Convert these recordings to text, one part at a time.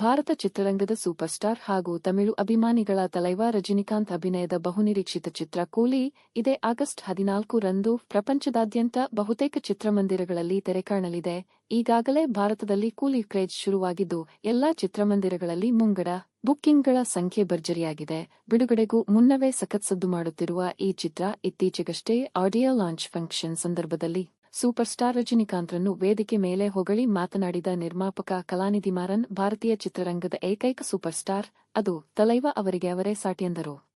ಭಾರತ ಚಿತ್ರರಂಗದ super star ಹಾಗೂ ತಮಿಳು ಅಭಿಮಾನಿಗಳ ತಲೈವ ರಜನಿಕಾಂತ್ ಅಭಿನಯದ ಬಹುನಿರೀಕ್ಷಿತ ಚಿತ್ರ ಕೂಲಿ. ಇದೇ ಆಗಸ್ಟ್ ಹದಿನಾಲ್ಕು ರಂದು ಪ್ರಪಂಚದಾದ್ಯಂತ ಬಹುತೇಕ ಚಿತ್ರಮಂದಿರಗಳಲ್ಲಿ ತೆರೆಕಾಣಲಿದೆ. ಈಗಾಗಲೇ ಭಾರತದಲ್ಲಿ ಕೂಲಿ ಕ್ರೇಜ್ ಶುರುವಾಗಿದ್ದು, ಎಲ್ಲಾ ಚಿತ್ರಮಂದಿರಗಳಲ್ಲಿ ಮುಂಗಡ ಬುಕ್ಕಿಂಗ್ಗಳ ಸಂಖ್ಯೆ ಭರ್ಜರಿಯಾಗಿದೆ. ಬಿಡುಗಡೆಗೂ ಮುನ್ನವೇ ಸಖತ್ ಸದ್ದು ಮಾಡುತ್ತಿರುವ ಈ ಚಿತ್ರ ಇತ್ತೀಚೆಗಷ್ಟೇ ಆಡಿಯೋ ಲಾಂಚ್ ಫಂಕ್ಷನ್ ಸಂದರ್ಭದಲ್ಲಿ. ಸೂಪರ್ ಸ್ಟಾರ್ ರಜನಿಕಾಂತ್ರನ್ನು ವೇದಿಕೆ ಮೇಲೆ ಹೊಗಳಿ ಮಾತನಾಡಿದ ನಿರ್ಮಾಪಕ ಕಲಾನಿಧಿ ಮಾರನ್ ಭಾರತೀಯ ಚಿತ್ರರಂಗದ ಏಕೈಕ ಸೂಪರ್ ಸ್ಟಾರ್ ಅದು ತಲೈವ ಅವರಿಗೆ ಅವರೇ ಸಾಟಿ ಎಂದರು.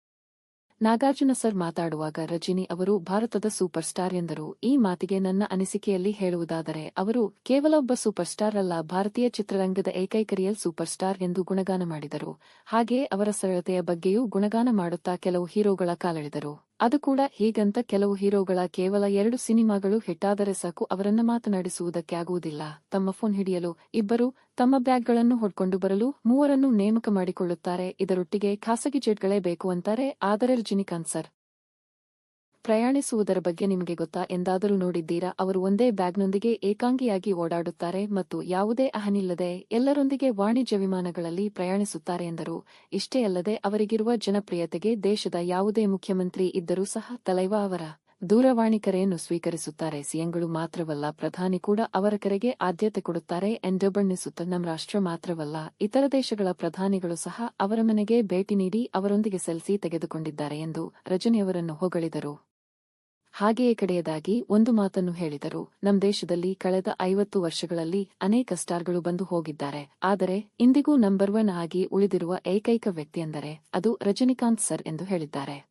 ನಾಗಾರ್ಜುನ ಸರ್ ಮಾತಾಡುವಾಗ ರಜಿನಿ ಅವರು, ಭಾರತದ ಸೂಪರ್ ಸ್ಟಾರ್ ಎಂದರು. ಈ ಮಾತಿಗೆ ನನ್ನ ಅನಿಸಿಕೆಯಲ್ಲಿ ಹೇಳುವುದಾದರೆ, ಅವರು ಕೇವಲ ಒಬ್ಬ ಸೂಪರ್ ಸ್ಟಾರ್ ಅಲ್ಲ, ಭಾರತೀಯ ಚಿತ್ರರಂಗದ ಏಕೈಕ ರಿಯಲ್ ಸೂಪರ್ ಸ್ಟಾರ್ ಎಂದು ಗುಣಗಾನ ಮಾಡಿದರು. ಹಾಗೆಯೇ ಅವರ ಸರಳತೆಯ ಬಗ್ಗೆಯೂ ಗುಣಗಾನ ಮಾಡುತ್ತಾ ಕೆಲವು ಹೀರೋಗಳ ಕಾಲೆಳೆದರು. ಅದು ಕೂಡ ಹೀಗಂತ ಕೆಲವು ಹೀರೋಗಳ ಕೇವಲ ಎರಡು ಸಿನಿಮಾಗಳು ಹಿಟ್ಟಾದರೆ ಸಾಕು ಅವರನ್ನ ಮಾತನಾಡಿಸುವುದಕ್ಕೆ ಆಗುವುದಿಲ್ಲ. ತಮ್ಮ ಫೋನ್ ಹಿಡಿಯಲು ಇಬ್ಬರು ತಮ್ಮ ಬ್ಯಾಗ್ಗಳನ್ನು ಹೊಡ್ಕೊಂಡು ಬರಲು ಮೂವರನ್ನು ನೇಮಕ ಮಾಡಿಕೊಳ್ಳುತ್ತಾರೆ. ಇದರೊಟ್ಟಿಗೆ ಖಾಸಗಿ ಜೆಟ್ಗಳೇ ಬೇಕು ಅಂತಾರೆ. ಆದರೆ ರಜನಿಕಾಂತ್ ಸರ್ ಪ್ರಯಾಣಿಸುವುದರ ಬಗ್ಗೆ ನಿಮಗೆ ಗೊತ್ತಾ? ಎಂದಾದರೂ ನೋಡಿದ್ದೀರಾ? ಅವರು ಒಂದೇ ಬ್ಯಾಗ್ನೊಂದಿಗೆ ಏಕಾಂಗಿಯಾಗಿ ಓಡಾಡುತ್ತಾರೆ ಮತ್ತು ಯಾವುದೇ ಅಹನಿಲ್ಲದೆ ಎಲ್ಲರೊಂದಿಗೆ ವಾಣಿಜ್ಯ ವಿಮಾನಗಳಲ್ಲಿ ಪ್ರಯಾಣಿಸುತ್ತಾರೆ ಎಂದರು. ಇಷ್ಟೇ ಅಲ್ಲದೆ ಅವರಿಗಿರುವ ಜನಪ್ರಿಯತೆಗೆ ದೇಶದ ಯಾವುದೇ ಮುಖ್ಯಮಂತ್ರಿ ಇದ್ದರೂ ಸಹ ತಲೈವ ಅವರ ದೂರವಾಣಿ ಕರೆಯನ್ನು ಸ್ವೀಕರಿಸುತ್ತಾರೆ. ಸಿಎಂಗಳು ಮಾತ್ರವಲ್ಲ, ಪ್ರಧಾನಿ ಕೂಡ ಅವರ ಕರೆಗೆ ಆದ್ಯತೆ ಕೊಡುತ್ತಾರೆ. ಎಂದು ಬಣ್ಣಿಸುತ್ತ ನಮ್ಮ ರಾಷ್ಟ್ರ ಮಾತ್ರವಲ್ಲ, ಇತರ ದೇಶಗಳ ಪ್ರಧಾನಿಗಳು ಸಹ ಅವರ ಮನೆಗೆ ಭೇಟಿ ನೀಡಿ ಅವರೊಂದಿಗೆ ಸೆಲ್ಫಿ ತೆಗೆದುಕೊಂಡಿದ್ದಾರೆ ಎಂದು ರಜನಿಯವರನ್ನು ಹೊಗಳಿದರು. ಹಾಗೆಯೇ ಕಡೆಯದಾಗಿ ಒಂದು ಮಾತನ್ನು ಹೇಳಿದರು. ನಮ್ ದೇಶದಲ್ಲಿ ಕಳೆದ ಐವತ್ತು ವರ್ಷಗಳಲ್ಲಿ ಅನೇಕ ಸ್ಟಾರ್ಗಳು ಬಂದು ಹೋಗಿದ್ದಾರೆ. ಆದರೆ, ಇಂದಿಗೂ ನಂಬರ್ ಒನ್ ಆಗಿ ಉಳಿದಿರುವ ಏಕೈಕ ವ್ಯಕ್ತಿ ಎಂದರೆ ಅದು ರಜನಿಕಾಂತ್ ಸರ್ ಎಂದು ಹೇಳಿದ್ದಾರೆ.